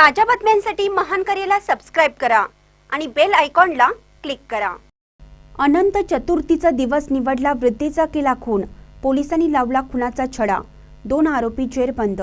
ताज्या बातम्यांसाठी महान करेला सबस्क्राईब करा आणि बेल आयकॉनला क्लिक करा. अनंत चतुर्थीचा दिवस निवडला वृद्धीचा केला खून. पोलिसांनी लावला खुनाचा छडा. दोन आरोपी जेरबंद.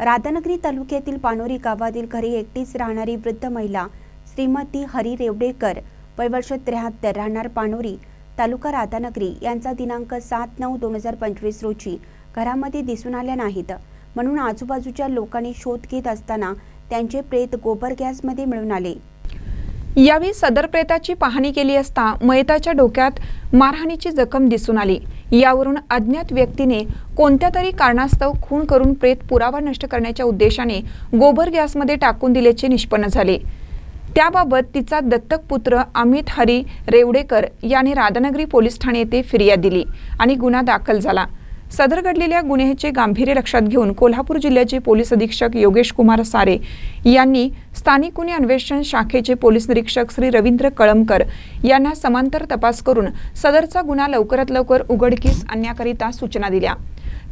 राधानगरी तालुक्यातील पानोरी गावातील घरी एकटीच राहणारी वृद्ध महिला श्रीमती हरी रेवडेकर वयवर्ष त्र्याहत्तर राहणार पानोरी तालुका राधानगरी यांचा दिनांक सात नऊ दोन हजार पंचवीस रोजी घरामध्ये दिसून आल्या नाहीत. म्हणून आजूबाजूच्या लोकांनी शोध घेत असताना त्यांचे प्रेत गोबर गॅसमध्ये मिळून आले. यावेळी सदर प्रेताची पाहणी केली असता मयताच्या डोक्यात मारहाणीची जखम दिसून आली. यावरून अज्ञात व्यक्तीने कोणत्या तरी कारणास्तव खून करून प्रेत पुरावा नष्ट करण्याच्या उद्देशाने गोबर गॅसमध्ये टाकून दिल्याचे निष्पन्न झाले. त्याबाबत तिचा दत्तक पुत्र अमित हरी रेवडेकर याने राधानगरी पोलीस ठाणे येथे फिर्याद दिली आणि गुन्हा दाखल झाला. सदर घडलेल्या गुन्ह्याचे गांभीर्य लक्षात घेऊन कोल्हापूर जिल्ह्याचे पोलीस अधीक्षक योगेश कुमार सारे यांनी स्थानिक गुन्हे अन्वेषण शाखेचे पोलीस निरीक्षक श्री रवींद्र कळमकर यांना समांतर तपास करून सदरचा गुन्हा लवकरात लवकर उघडकीस आणण्याकरिता सूचना दिल्या.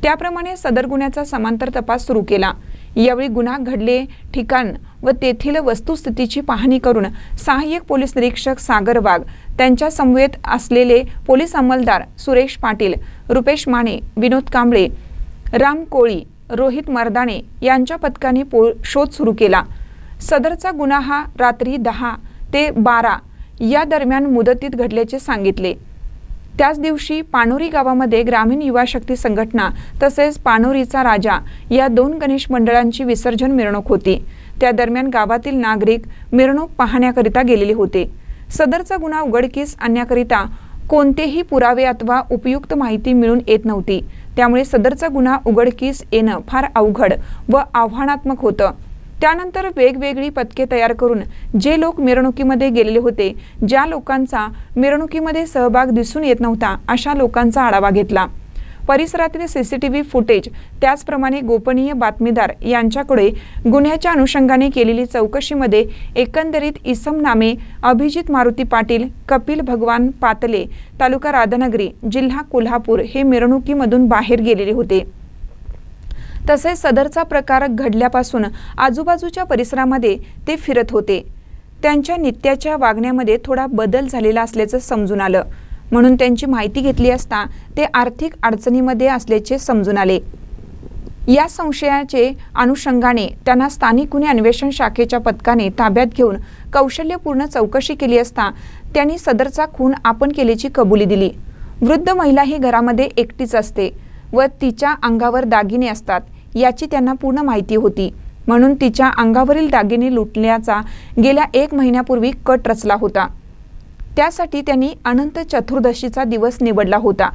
त्याप्रमाणे सदर गुन्ह्याचा समांतर तपास सुरू केला. यावेळी गुन्हा घडले ठिकाण व तेथील वस्तुस्थितीची पाहणी करून सहाय्यक पोलीस निरीक्षक सागर वाघ त्यांच्या समवेत असलेले पोलीस अंमलदार सुरेश पाटील रुपेश माने विनोद कांबळे राम कोळी रोहित मर्दाणे यांच्या पथकाने पो शोध सुरू केला. सदरचा गुन्हा हा रात्री दहा ते बारा या दरम्यान मुदतीत घडल्याचे सांगितले. त्याच दिवशी पानोरी गावामध्ये ग्रामीण युवा शक्ती संघटना तसेच पानोरीचा राजा या दोन गणेश मंडळांची विसर्जन मिरवणूक होती. त्या दरम्यान गावातील नागरिक मिरवणूक पाहण्याकरिता गेलेले होते. सदरचा गुन्हा उघडकीस आणण्याकरिता कोणतेही पुरावे अथवा उपयुक्त माहिती मिळून येत नव्हती. त्यामुळे सदरचा गुन्हा उघडकीस येणं फार अवघड व आव्हानात्मक होतं. त्यानंतर वेगवेगळी पथके तयार करून जे लोक मिरवणुकीमध्ये गेलेले होते ज्या लोकांचा मिरवणुकीमध्ये सहभाग दिसून येत नव्हता अशा लोकांचा आढावा घेतला. परिसरातील C C T V footage त्याचप्रमाणे गोपनीय बातमीदार यांच्याकडे गुन्ह्याच्या अनुषंगाने केलेली चौकशीमध्ये एकंदरीत इसम नामे अभिजित मारुती पाटील कपिल भगवान पातले तालुका राधानगरी जिल्हा कोल्हापूर हे मिरवणुकीमधून बाहेर गेलेले होते. तसेच सदरचा प्रकार घडल्यापासून आजूबाजूच्या परिसरामध्ये ते फिरत होते. त्यांच्या नित्याच्या वागण्यामध्ये थोडा बदल झालेला असल्याचं समजून आलं. म्हणून त्यांची माहिती घेतली असता ते आर्थिक अडचणीमध्ये असल्याचे समजून आले. या संशयाचे अनुषंगाने त्यांना स्थानिक गुन्हे अन्वेषण शाखेच्या पथकाने ताब्यात घेऊन कौशल्यपूर्ण चौकशी केली असता त्यांनी सदरचा खून आपण केल्याची कबुली दिली. वृद्ध महिला ही घरामध्ये एकटीच असते. व तिच्या अंगावर दागिने असतात. याची त्यांना पूर्ण माहिती होती. म्हणून तिच्या अंगावरील दागिने लुटण्याचा गेल्या एक महिन्यापूर्वी कट रचला होता. त्यासाठी त्यांनी अनंत चतुर्दशीचा दिवस निवडला होता.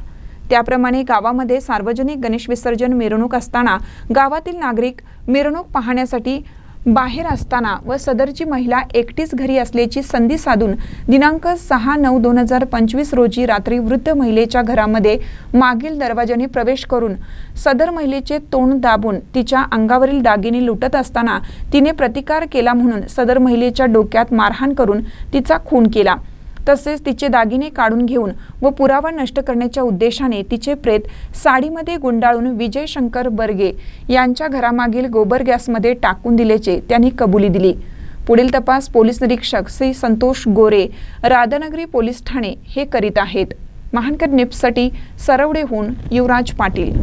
त्याप्रमाणे गावामध्ये सार्वजनिक गणेश विसर्जन मिरवणूक असताना गावातील नागरिक मिरवणूक पाहण्यासाठी बाहेर असताना व सदरची महिला एकटीच घरी असल्याची संधी साधून दिनांक सहा नऊ दोन हजार पंचवीस रोजी रात्री वृद्ध महिलेच्या घरामध्ये मागील दरवाजाने प्रवेश करून सदर महिलेचे तोंड दाबून तिच्या अंगावरील दागिने लुटत असताना तिने प्रतिकार केला म्हणून सदर महिलेच्या डोक्यात मारहाण करून तिचा खून केला. तसेच तिचे दागिने काढून घेऊन व पुरावा नष्ट करण्याच्या उद्देशाने तिचे प्रेत साडीमध्ये गुंडाळून विजय शंकर बर्गे यांच्या घरामागील गोबर गॅसमध्ये टाकून दिल्याचे त्यांनी कबुली दिली. पुढील तपास पोलीस निरीक्षक श्री संतोष गोरे राधानगरी पोलीस ठाणे हे करीत आहेत. महानकर निप्ससाठी सरवडेहून युवराज पाटील.